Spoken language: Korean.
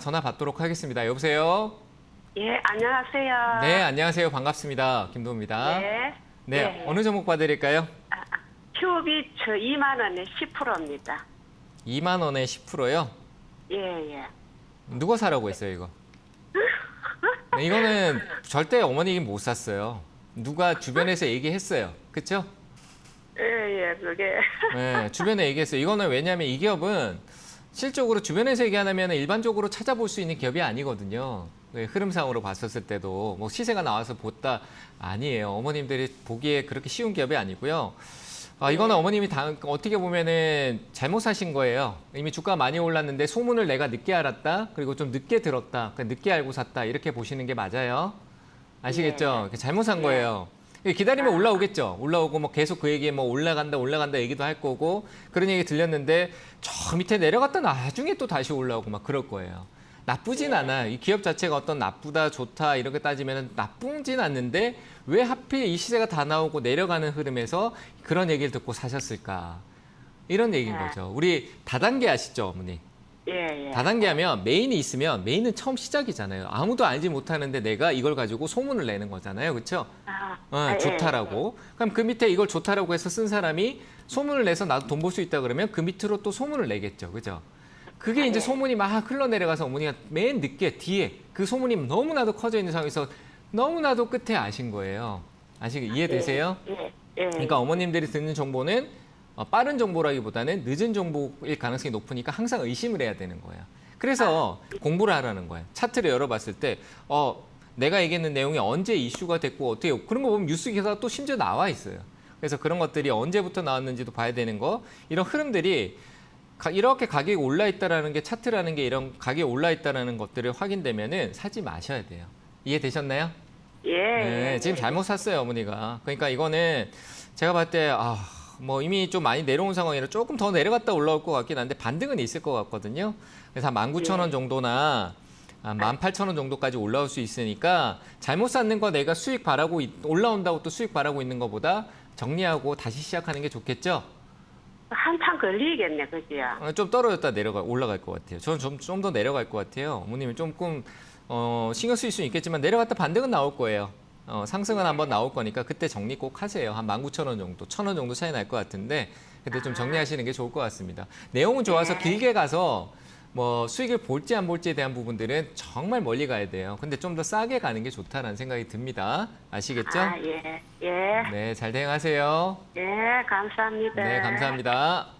전화 받도록 하겠습니다. 여보세요? 예, 안녕하세요. 네, 안녕하세요. 반갑습니다. 김도우입니다. 네. 네, 예. 어느 종목 봐드릴까요? 큐비 저 2만 원에 10%입니다. 2만 원에 10%요? 예, 예. 누가 사라고 했어요, 이거? 네, 이거는 절대 어머니 못 샀어요. 누가 주변에서 얘기했어요. 그쵸? 예, 예, 그게. 네, 주변에 얘기했어요. 이거는 왜냐하면 이 기업은 실적으로 주변에서 얘기 안 하면 일반적으로 찾아볼 수 있는 기업이 아니거든요. 네, 흐름상으로 봤었을 때도 뭐 시세가 나와서 봤다 아니에요. 어머님들이 보기에 그렇게 쉬운 기업이 아니고요. 아, 이거는 어머님이 다, 어떻게 보면은 잘못 사신 거예요. 이미 주가 많이 올랐는데 소문을 내가 늦게 알았다. 그리고 좀 늦게 들었다. 그러니까 늦게 알고 샀다. 이렇게 보시는 게 맞아요. 아시겠죠? 이렇게 잘못 산 거예요. 기다리면 올라오겠죠. 올라오고 뭐 계속 그 얘기에 뭐 올라간다 올라간다 얘기도 할 거고 그런 얘기 들렸는데 저 밑에 내려갔다 나중에 또 다시 올라오고 막 그럴 거예요. 나쁘진 않아. 이 기업 자체가 어떤 나쁘다 좋다 이렇게 따지면 나쁘진 않는데 왜 하필 이 시세가 다 나오고 내려가는 흐름에서 그런 얘기를 듣고 사셨을까? 이런 얘기인 네. 거죠. 우리 다단계 아시죠, 어머니? 예, 예. 다단계 하면 메인이 있으면 메인은 처음 시작이잖아요. 아무도 알지 못하는데 내가 이걸 가지고 소문을 내는 거잖아요. 그렇죠? 아, 어, 아, 예, 좋다라고. 그럼 그 밑에 이걸 좋다라고 해서 쓴 사람이 소문을 내서 나도 돈 벌 수 있다 그러면 그 밑으로 또 소문을 내겠죠. 그죠? 그게 이제 네. 소문이 막 흘러내려가서 어머니가 맨 늦게 뒤에 그 소문이 너무나도 커져 있는 상황에서 너무나도 끝에 아신 거예요. 아시 이해되세요? 예, 예. 그러니까 어머님들이 듣는 정보는 어, 빠른 정보라기보다는 늦은 정보일 가능성이 높으니까 항상 의심을 해야 되는 거예요. 그래서 공부를 하라는 거예요. 차트를 열어봤을 때, 어, 내가 얘기했는 내용이 언제 이슈가 됐고 어떻게 그런 거 보면 뉴스 기사가 또 심지어 나와 있어요. 그래서 그런 것들이 언제부터 나왔는지도 봐야 되는 거, 이런 흐름들이 가- 이렇게 가격이 올라 있다라는 게 차트라는 게 이런 가격이 올라 있다라는 것들을 확인되면은 사지 마셔야 돼요. 이해되셨나요? 예, 네, 예. 지금 잘못 샀어요, 어머니가. 그러니까 이거는 제가 봤을 때, 아, 뭐 이미 좀 많이 내려온 상황이라 조금 더 내려갔다 올라올 것 같긴 한데 반등은 있을 것 같거든요. 그래서 한 19,000원 예. 정도나 한 18,000원 정도까지 올라올 수 있으니까 잘못 샀는 거 내가 수익 바라고, 있- 올라온다고 또 수익 바라고 있는 것보다 정리하고 다시 시작하는 게 좋겠죠? 한참 걸리겠네, 그지요? 어, 좀 떨어졌다 내려가 올라갈 것 같아요. 저는 좀 좀 더 내려갈 것 같아요. 어머님은 조금 어, 신경 쓸수 있겠지만 내려갔다 반등은 나올 거예요. 어, 상승은 한번 나올 거니까 그때 정리 꼭 하세요. 한 19,000원 정도, 1,000원 정도 차이 날 것 같은데 그때 좀 정리하시는 게 좋을 것 같습니다. 내용은 좋아서 네. 길게 가서 뭐 수익을 볼지 안 볼지에 대한 부분들은 정말 멀리 가야 돼요. 근데 좀 더 싸게 가는 게 좋다라는 생각이 듭니다. 아시겠죠? 아, 예, 예. 네, 잘 대응하세요. 예, 감사합니다. 네, 감사합니다.